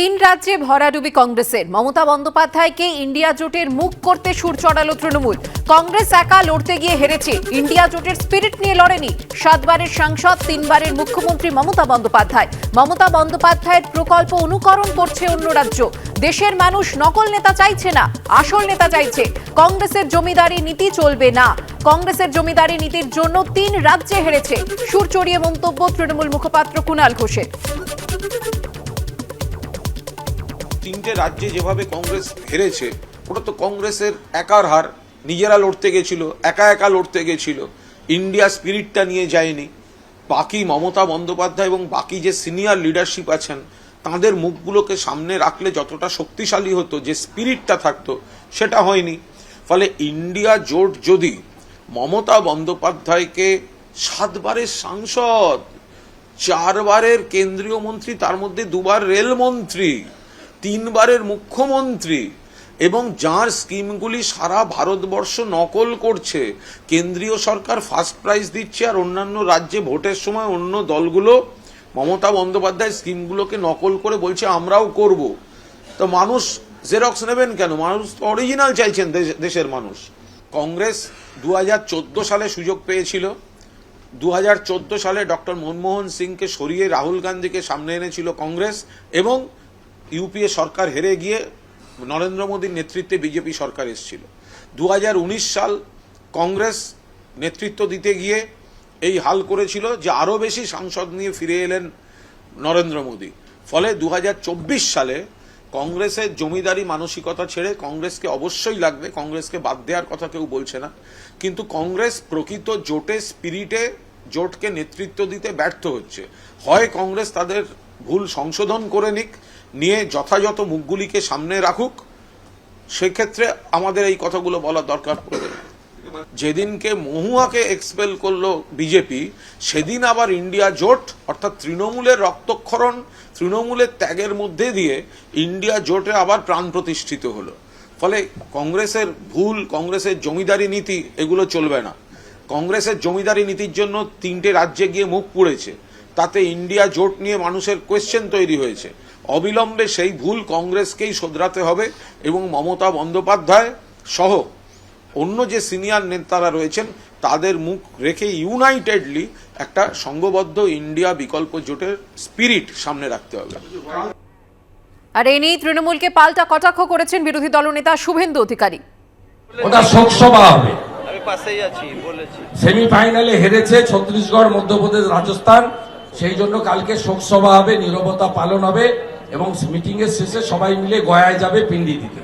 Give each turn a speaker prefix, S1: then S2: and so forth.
S1: তিন রাজ্যে ভরাডুবি কংগ্রেসের। মমতা বন্দ্যোপাধ্যায়কে ইন্ডিয়া জোটের মুখ করতে সুর চড়ালো তৃণমূল। কংগ্রেস একা লড়তে গিয়ে হেরেছে। ইন্ডিয়া জোটের স্পিরিট নিয়ে লড়েনি। সাতবারের সাংসদ, তিনবারের মুখ্যমন্ত্রী মমতা বন্দ্যোপাধ্যায়। মমতা বন্দ্যোপাধ্যায়ের প্রকল্প অনুকরণ করছে অন্য রাজ্য। দেশের মানুষ নকল নেতা চাইছে না, আসল নেতা চাইছে। কংগ্রেসের জমিদারি নীতি চলবে না। কংগ্রেসের জমিদারি নীতির জন্য তিন রাজ্যে হেরেছে। সুর চড়িয়ে মন্তব্য তৃণমূল মুখপাত্র কুণাল ঘোষের।
S2: তিনটে রাজ্যে যেভাবে কংগ্রেস হেরেছে, ওটা তো কংগ্রেসের একার হার। নিজেরা লড়তে গেছিল, একা একা লড়তে গেছিল। ইন্ডিয়া স্পিরিটটা নিয়ে যায়নি। বাকি মমতা বন্দ্যোপাধ্যায় এবং বাকি যে সিনিয়র লিডারশিপ আছেন, তাদের মুখগুলোকে সামনে রাখলে যতটা শক্তিশালী হতো, যে স্পিরিটটা থাকতো, সেটা হয়নি। ফলে ইন্ডিয়া জোট যদি মমতা বন্দ্যোপাধ্যায়কে সাতবারের সাংসদ, চারবারের কেন্দ্রীয় মন্ত্রী, তার মধ্যে দুবার রেলমন্ত্রী তিনবারের মুখ্যমন্ত্রী এবং যার স্কিমগুলি সারা ভারতবর্ষ নকল করছে। কেন্দ্রীয় সরকার ফার্স্ট প্রাইজ দিচ্ছে আর অন্যান্য রাজ্যে ভোটের সময় অন্য দলগুলো মমতা বন্দ্যোপাধ্যায় স্কিমগুলোকে নকল করে বলছে, আমরাও করব। তো মানুষ জেরক্স নেবেন কেন? মানুষ তো অরিজিনাল চাইছেন দেশ- দেশের মানুষ। কংগ্রেস দু হাজার চোদ্দ সালে সুযোগ পেয়েছিল। দু হাজার চোদ্দ সালে ডক্টর মনমোহন সিংকে সরিয়ে রাহুল গান্ধীকে সামনে এনেছিল কংগ্রেস এবং ইউপিএ সরকার হেরে গিয়ে নরেন্দ্র মোদীর নেতৃত্বে বিজেপি সরকার এসেছিল। দু হাজার উনিশ সাল কংগ্রেস নেতৃত্ব দিতে গিয়ে এই হাল করেছিল যে আরও বেশি সাংসদ নিয়ে ফিরে এলেন নরেন্দ্র মোদী। ফলে দু হাজার চব্বিশ সালে কংগ্রেসের জমিদারি মানসিকতা ছেড়ে কংগ্রেসকে অবশ্যই লাগবে, কংগ্রেসকে বাদ দেওয়ার কথা কেউ বলছে না। কিন্তু কংগ্রেস প্রকৃত জোটে, স্পিরিটে জোটকে নেতৃত্ব দিতে ব্যর্থ হচ্ছে। হয় কংগ্রেস তাদের ভুল সংশোধন করে নিক, নিয়ে যথাযথ মুখগুলিকে সামনে রাখুক, সেক্ষেত্রে আমাদের এই কথাগুলো বলার দরকার পড়বে যেদিনকে মহুয়াকে এক্সপেল করল বিজেপি সেদিন আবার ইন্ডিয়া জোট, অর্থাৎ তৃণমূলের রক্তক্ষরণ, তৃণমূলের ত্যাগের মধ্যে দিয়ে ইন্ডিয়া জোটে আবার প্রাণ প্রতিষ্ঠিত হলো। ফলে কংগ্রেসের ভুল, কংগ্রেসের জমিদারি নীতি, এগুলো চলবে না। কংগ্রেসের জমিদারি নীতির জন্য তিনটে রাজ্যে গিয়ে মুখ পুড়েছে। তাতে ইন্ডিয়া জোট নিয়ে মানুষের কোয়েশ্চেন তৈরি হয়েছে। অবিলম্বে সেই ভুল কংগ্রেসকেই শোধরাতে হবে এবং মমতা বন্দ্যোপাধ্যায় সহ অন্য যে সিনিয়র নেতারা রয়েছেন তাদের মুখ রেখে ইউনাইটেডলি একটা সংঘবদ্ধ ইন্ডিয়া বিকল্প জোটের স্পিরিট সামনে রাখতে হবে।
S1: আর এই নিয়ে তৃণমূলকে পাল্টা কটাক্ষ করেছেন বিরোধী দলনেতা শুভেন্দু অধিকারী।
S3: ওটা শোকসভা হবে।
S4: আমি পাশেই আছি বলেছি।
S3: সেমিফাইনালে হেরেছে ছত্তিশগড় মধ্যপ্রদেশ রাজস্থান। সেই জন্য কালকে শোকসভা হবে, নিরবতা পালন হবে এবং মিটিংয়ের শেষে সবাই মিলে গয়ায় যাবে পিন্ডি দিতে।